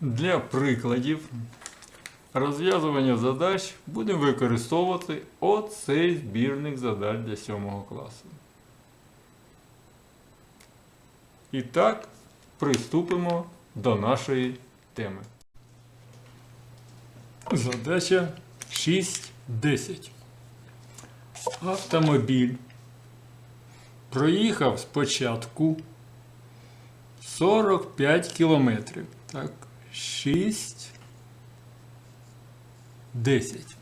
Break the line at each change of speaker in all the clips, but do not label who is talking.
Для прикладів розв'язування задач будемо використовувати оцей збірник задач для 7 класу. І так, приступимо до нашої теми. Задача 6.10. Автомобіль проїхав спочатку 45 кілометрів. Так, 6, 10.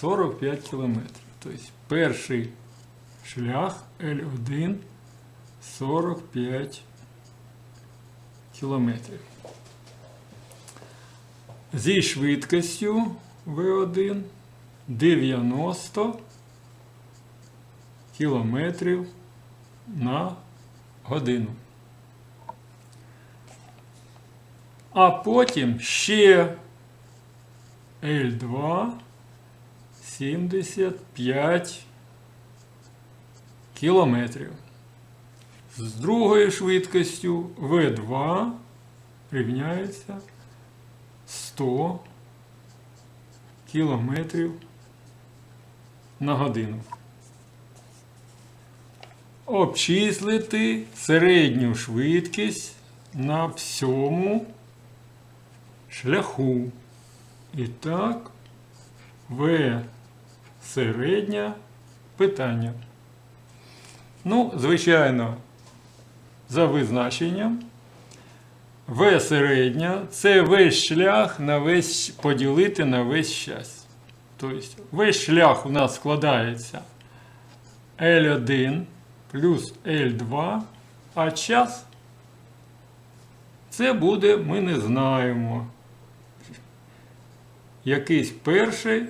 45 кілометрів. Тобто перший шлях L1 45 кілометрів. Зі швидкістю V1 90 кілометрів на годину. А потім ще L2 75 кілометрів. З другою швидкістю V2 рівняється 100 кілометрів на годину. Обчислити середню швидкість на всьому шляху. І так, В середня питання. Ну, звичайно, за визначенням. В середня це весь шлях на весь поділити на весь час. Тобто весь шлях у нас складається L1 плюс L2, а час це буде, ми не знаємо. Якийсь перший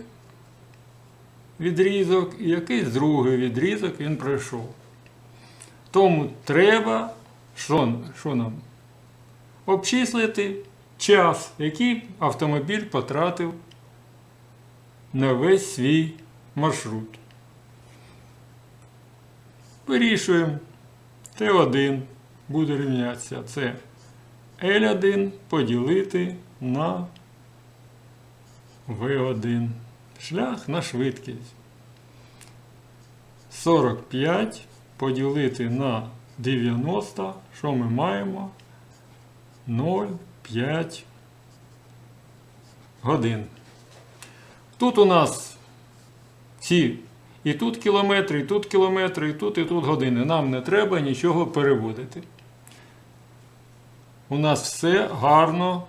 відрізок і якийсь другий відрізок він пройшов. Тому треба, що, що нам? Обчислити час, який автомобіль потратив на весь свій маршрут. Вирішуємо. Т1 буде рівнятися. Це L1 поділити на V1. Шлях на швидкість. 45 поділити на 90. Що ми маємо? 0,5 годин. Тут у нас ці і тут кілометри, і тут кілометри, і тут, і тут години. Нам не треба нічого переводити. У нас все гарно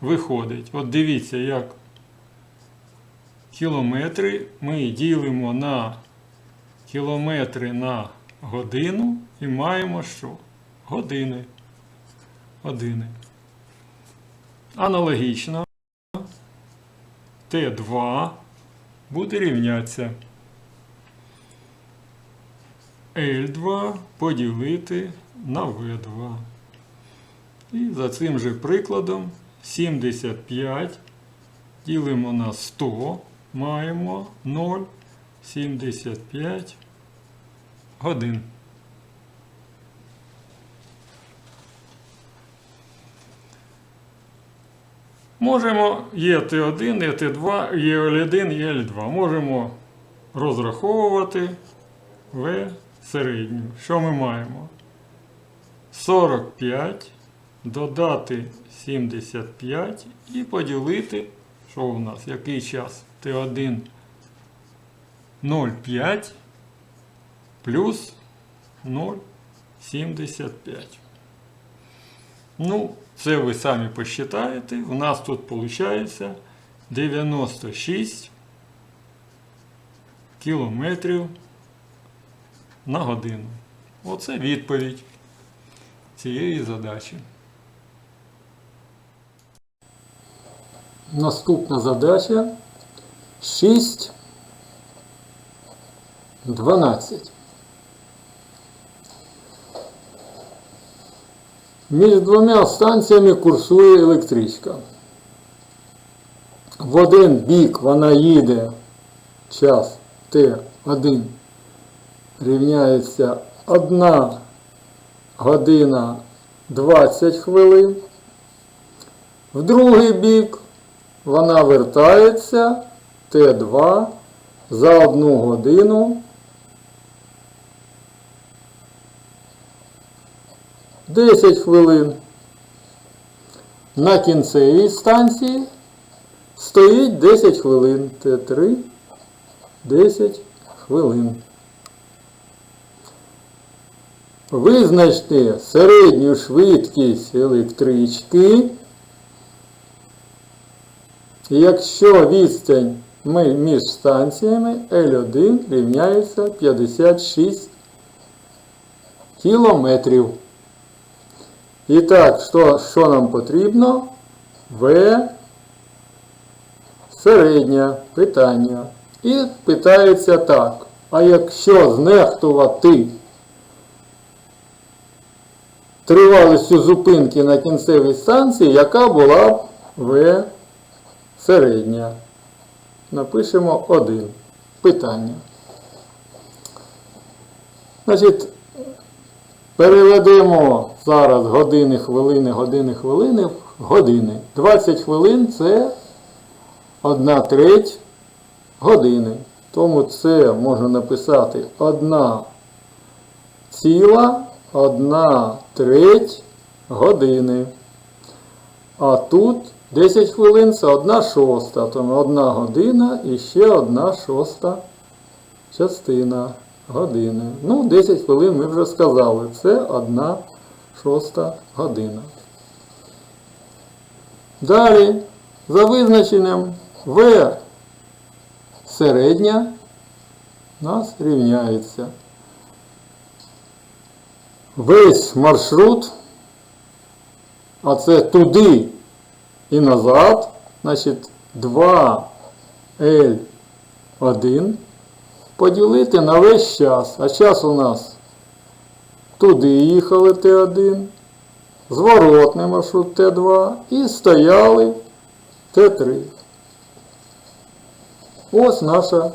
виходить. От дивіться, як кілометри ми ділимо на кілометри на годину і маємо що? Години. Години. Аналогічно Т2 буде рівнятися L2 поділити на V2. І за цим же прикладом 75 ділимо на 100, маємо 0,75 годин. Можемо, є Т1, є Т2, є L1, є L2. Можемо розраховувати В середню. Що ми маємо? 45 додати 75 і поділити, що у нас, який час? Т1 0,5 плюс 0,75. Ну, це ви самі посчитаєте. У нас тут виходить 96 кілометрів на годину. Оце відповідь цієї задачі.
Наступна задача 6, 12. Між двома станціями курсує електричка. В один бік вона їде час Т1 рівняється 1 година 20 хвилин, В другий бік вона вертається Т2 за одну годину 10 хвилин. На кінцевій станції стоїть 10 хвилин. Т3 10 хвилин. Визначте середню швидкість електрички, якщо відстань ми- між станціями L1 рівняється 56 кілометрів. І так, що, що нам потрібно? В середнє питання. І питається так. А якщо знехтувати тривалістю зупинки на кінцевій станції, яка була В середня? Напишемо 1. Питання. Значить, Переведемо зараз години, хвилини, години, хвилини в години. 20 хвилин це 1 треть години. Тому це можна написати 1 ціла, 1 треть години. А тут 10 хвилин це 1 шоста, тому 1 година і ще 1 шоста частина години. Ну, 10 хвилин ми вже сказали. Це 1 шоста година. Далі, за визначенням В середня у нас рівняється. Весь маршрут, а це туди і назад, значить 2L1 поділити на весь час. А час у нас туди їхали Т1, зворотний маршрут Т2 і стояли Т3. Ось наша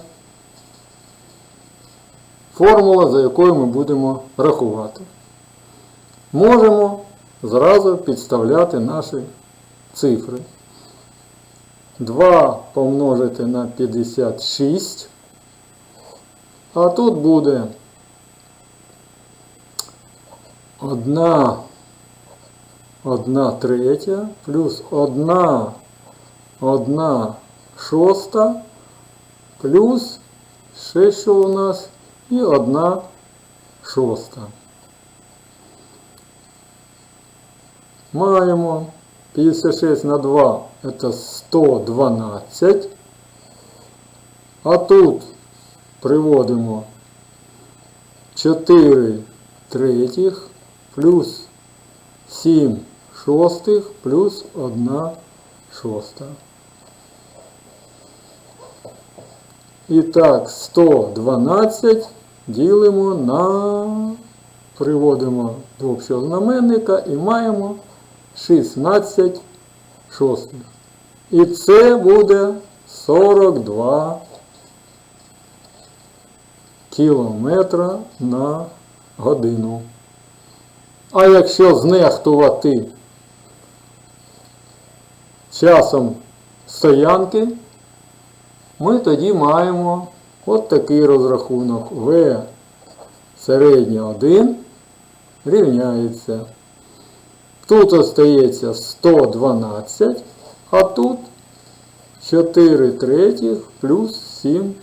формула, за якою ми будемо рахувати. Можемо зразу підставляти наші цифри. 2 помножити на 56. А тут буде одна, одна третя плюс одна, одна шоста плюс ще що у нас і одна шоста. Маємо 56 на 2 это 112. А тут приводимо 4 третіх плюс 7 шостих плюс 1 шоста. І так, 112 ділимо на, приводимо до общого знаменника і маємо 16 шостих. І це буде 42 кілометра на годину. А якщо знехтувати часом стоянки, ми тоді маємо от такий розрахунок. В середня 1 рівняється. Тут остається 112, а тут 4 третіх плюс 7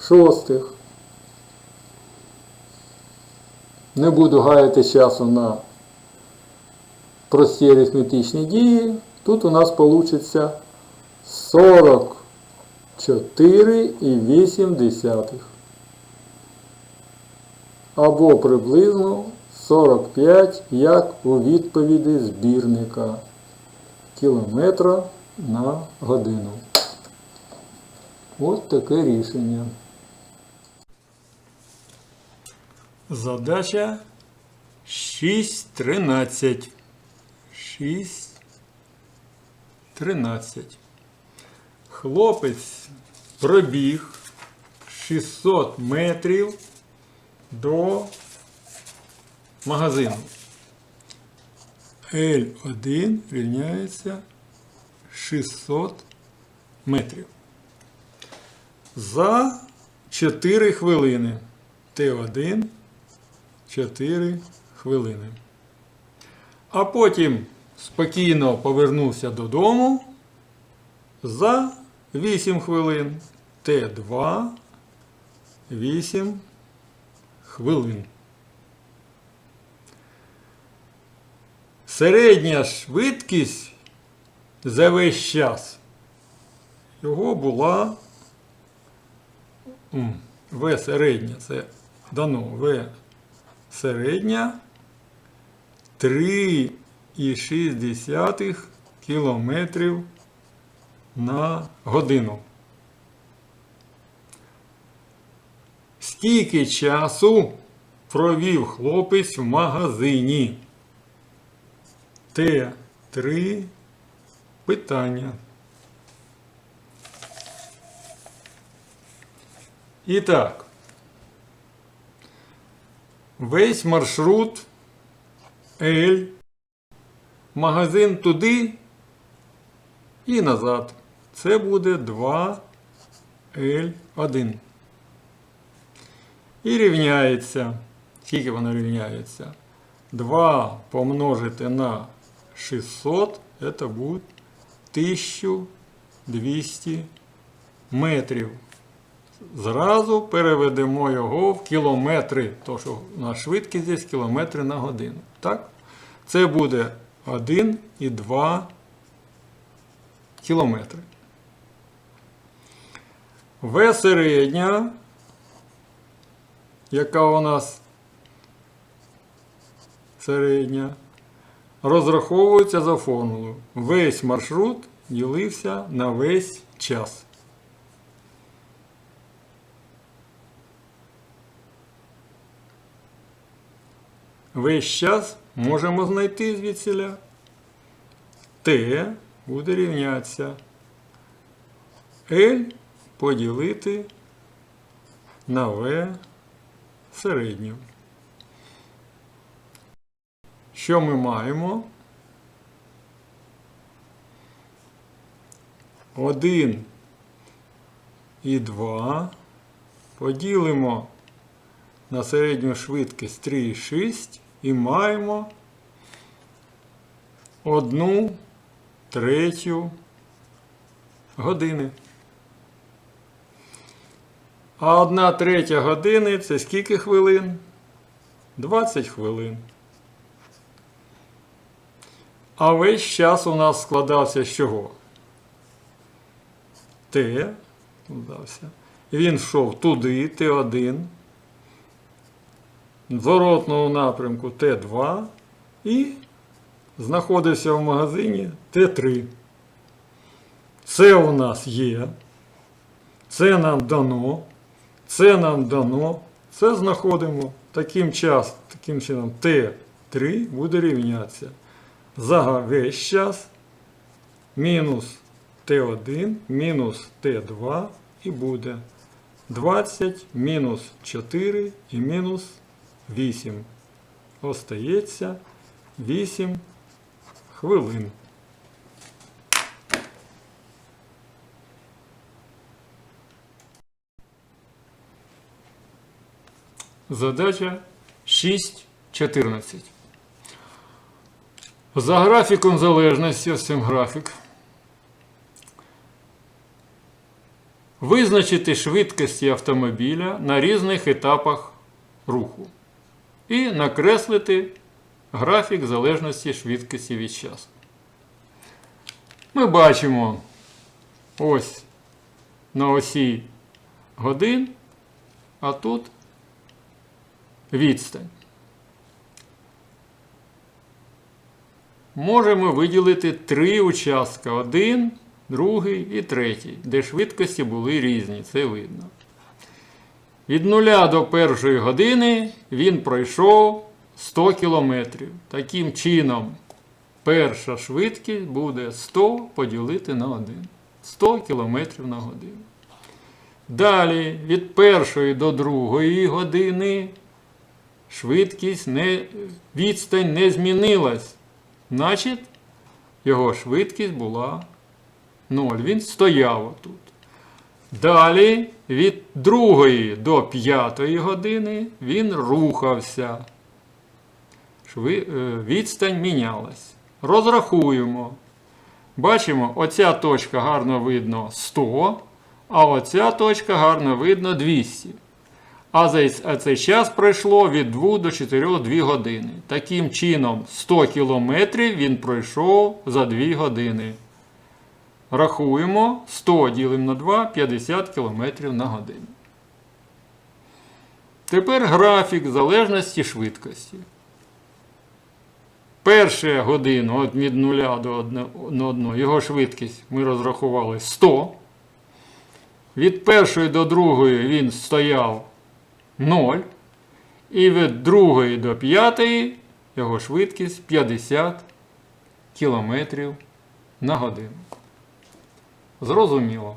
шостих. Не буду гаяти часу на прості арифметичні дії. Тут у нас вийде 44,8. Або приблизно 45, як у відповіді збірника кілометра на годину. Ось таке рішення.
Задача 6.13. 6.13. Хлопець пробіг 600 метрів до магазину. L1 рівняється 600 метрів. За 4 хвилини. Т1 4 хвилини. А потім спокійно повернувся додому за 8 хвилин. Т2 8 хвилин. Середня швидкість за весь час його була В середня, це дано В середня 3,6 кілометрів на годину. Скільки часу провів хлопець в магазині? Т3 питання. І так. Весь маршрут L, магазин туди і назад. Це буде 2L1. І рівняється. Скільки воно рівняється? 2 помножити на 600, це буде 1200 метрів. Зразу переведемо його в кілометри, то що у нас швидкість здесь кілометри на годину. Так? Це буде 1,2 кілометри. В середня, яка у нас середня, розраховується за формулою. Весь маршрут ділився на весь час. Весь час можемо знайти звідсіля. Т буде рівнятися L поділити на В середню. Що ми маємо? 1 і 2 поділимо на середню швидкість 3,6 і маємо 1 третю години. А 1 третя години це скільки хвилин? 20 хвилин. А весь час у нас складався з чого? Т складався. Він йшов туди, Т1, в зворотному напрямку Т2 і знаходився в магазині Т3. Це у нас є. Це нам дано. Це нам дано. Це знаходимо. Таким час, таким чином Т3 буде рівнятися. За весь час мінус Т1 мінус Т2 і буде 20 мінус 4 і мінус 8. Остається 8 хвилин. Задача 6.14. За графіком залежності, ось цим графік, визначити швидкості автомобіля на різних етапах руху і накреслити графік залежності швидкості від часу. Ми бачимо ось на осі годин, а тут відстань. Можемо виділити три участка: один, другий і третій, де швидкості були різні, це видно. Від нуля до першої години він пройшов 100 кілометрів. Таким чином, перша швидкість буде 100 поділити на 1. 100 кілометрів на годину. Далі від першої до другої години швидкість не, відстань не змінилась. Значить, його швидкість була 0. Він стояв отут. Далі від 2 до 5 години він рухався. Шви- е, Відстань мінялась. Розрахуємо. Бачимо, оця точка гарно видно 100, а оця точка гарно видно 200. А цей, а цей час пройшло від 2 до 4 2 години. Таким чином, 100 кілометрів він пройшов за 2 години. Рахуємо 100 ділимо на 2 50 км на годину. Тепер графік залежності швидкості. Перша година від 0 до 1, його швидкість ми розрахували 100. Від першої до другої він стояв 0. І від другої до п'ятої його швидкість 50 км на годину. Зрозуміло.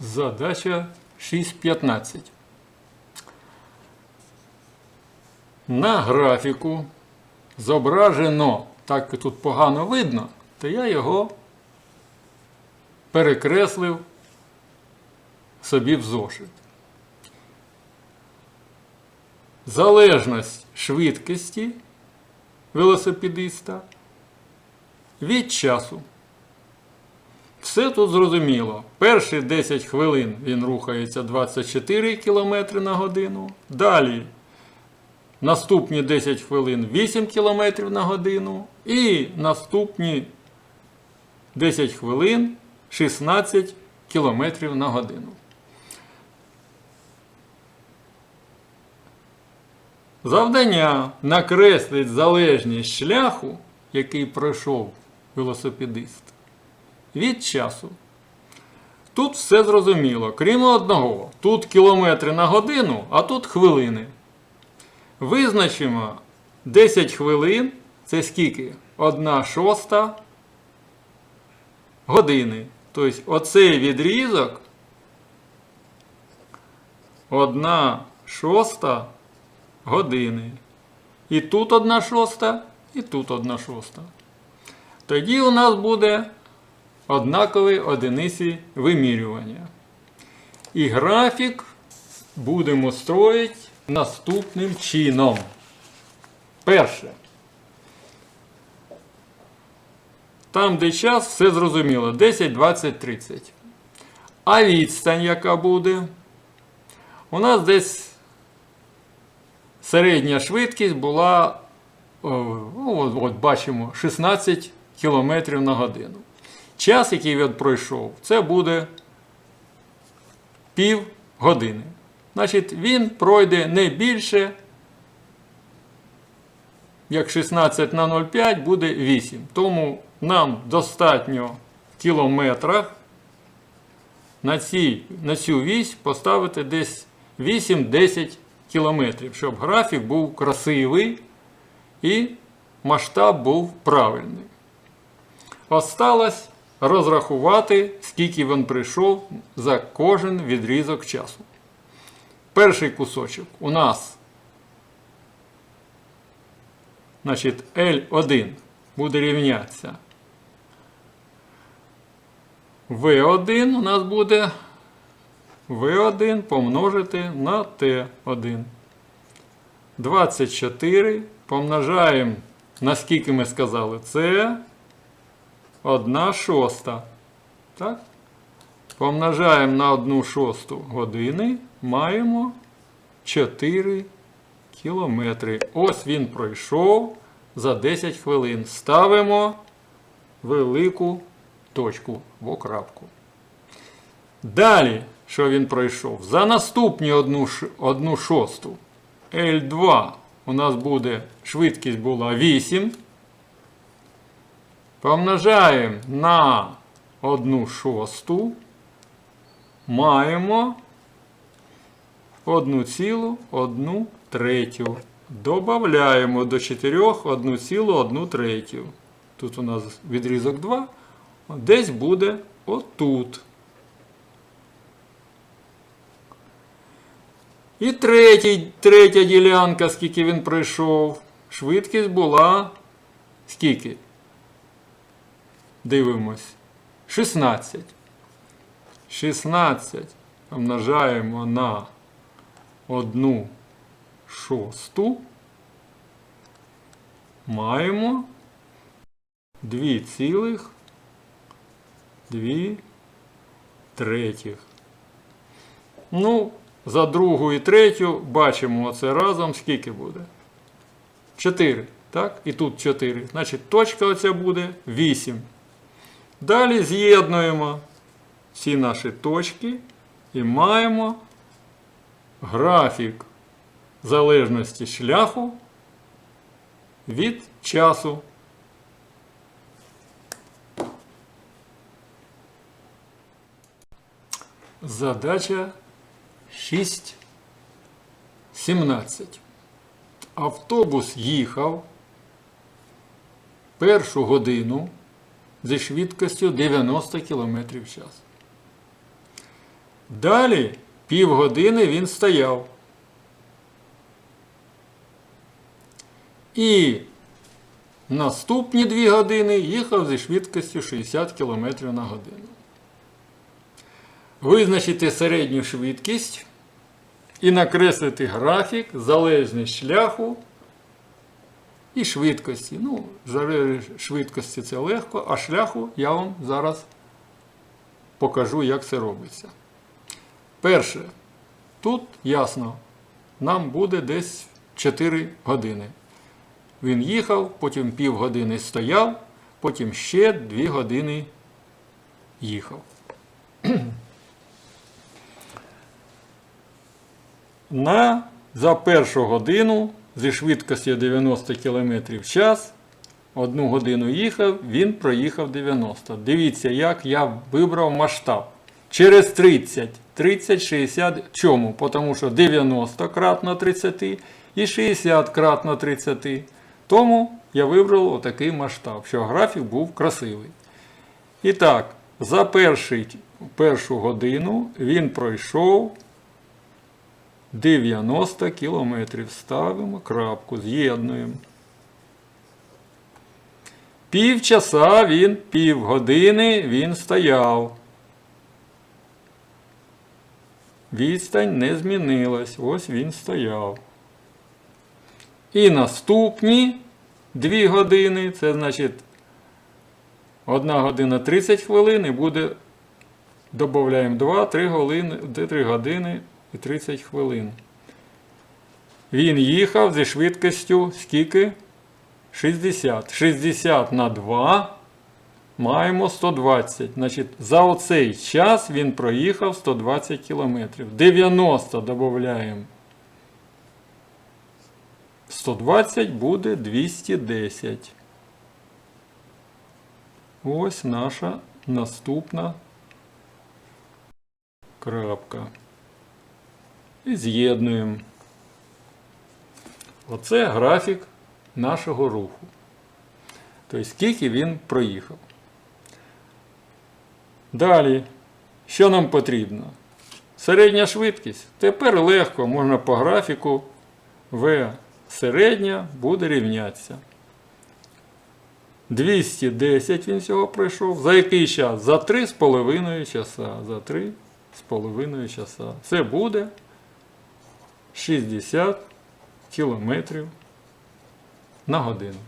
Задача 6.15. На графіку зображено, так як тут погано видно, то я його перекреслив собі в зошит. Залежність швидкості велосипедиста від часу. Все тут зрозуміло. Перші 10 хвилин він рухається 24 км на годину. Далі наступні 10 хвилин 8 км на годину. І наступні 10 хвилин 16 км на годину. Завдання накреслить залежність шляху, який пройшов велосипедист, від часу. Тут все зрозуміло, крім одного. Тут кілометри на годину, а тут хвилини. Визначимо 10 хвилин це скільки? 1 шоста години. Тобто оцей відрізок 1 шоста години. І тут 1 шоста, і тут 1 шоста. Тоді у нас буде однакові одиниці вимірювання. І графік будемо строїти наступним чином. Перше. Там, де час, все зрозуміло. 10, 20, 30. А відстань, яка буде? У нас десь середня швидкість була, ну, от, от бачимо, 16 км на годину. Час, який він пройшов, це буде пів години. Значить, він пройде не більше, як 16 на 0,5 буде 8. Тому нам достатньо в кілометрах на, ці, на цю вісь поставити десь 8-10 кілометрів, щоб графік був красивий і масштаб був правильний. Осталось розрахувати, скільки він прийшов за кожен відрізок часу. Перший кусочок у нас значить, L1 буде рівнятися. V1 у нас буде V1 помножити на T1. 24 помножаємо, на скільки ми сказали, це 1 шоста. Так? Помножаємо на 1 шосту години, маємо 4 кілометри. Ось він пройшов за 10 хвилин. Ставимо велику точку в окрапку. Далі, що він пройшов? За наступні 1, 1 шосту L2 у нас буде швидкість була 8. Помножаємо на 1 шосту. Маємо 1,1 третю. Добавляємо до 4 1,1 третю. Тут у нас відрізок 2. Десь буде отут. І третій, третя ділянка, скільки він пройшов. Швидкість була скільки? Дивимось. 16. 16 помножаємо на 1 шосту. Маємо 2 цілих 2 третіх. Ну, за другу і третю бачимо це разом скільки буде? 4. Так? І тут 4. Значить, точка оця буде 8. Далі з'єднуємо всі наші точки і маємо графік залежності шляху від часу. Задача 6.17. Автобус їхав першу годину зі швидкістю 90 км в час. Далі півгодини він стояв. І наступні дві години їхав зі швидкістю 60 км на годину. Визначити середню швидкість і накреслити графік, залежність шляху і швидкості. Ну, швидкості це легко, а шляху я вам зараз покажу, як це робиться. Перше, тут ясно, нам буде десь 4 години. Він їхав, потім півгодини стояв, потім ще 2 години їхав. На за першу годину зі швидкістю 90 км в час, одну годину їхав, він проїхав 90. Дивіться, як я вибрав масштаб. Через 30, 30, 60. Чому? Тому що 90 кратно 30 і 60 кратно 30. Тому я вибрав отакий масштаб, щоб графік був красивий. І так, за перший, першу годину він пройшов 90 кілометрів. Ставимо крапку, з'єднуємо. Півчаса він, півгодини він стояв. Відстань не змінилась. Ось він стояв. І наступні 2 години, це значить 1 година 30 хвилин і буде, додаємо 2, 3 години, 3 години і 30 хвилин. Він їхав зі швидкістю скільки? 60. 60 на 2 маємо 120. Значить, за оцей час він проїхав 120 км. 90 додаємо. 120 буде 210. Ось наша наступна крапка. І з'єднуємо. Оце графік нашого руху. Тобто, скільки він проїхав. Далі, що нам потрібно? Середня швидкість. Тепер легко можна по графіку В середня буде рівнятися. 210 він всього пройшов. За який час? За 3,5 часа. За 3,5 часа. Це буде 60 кілометрів на годину.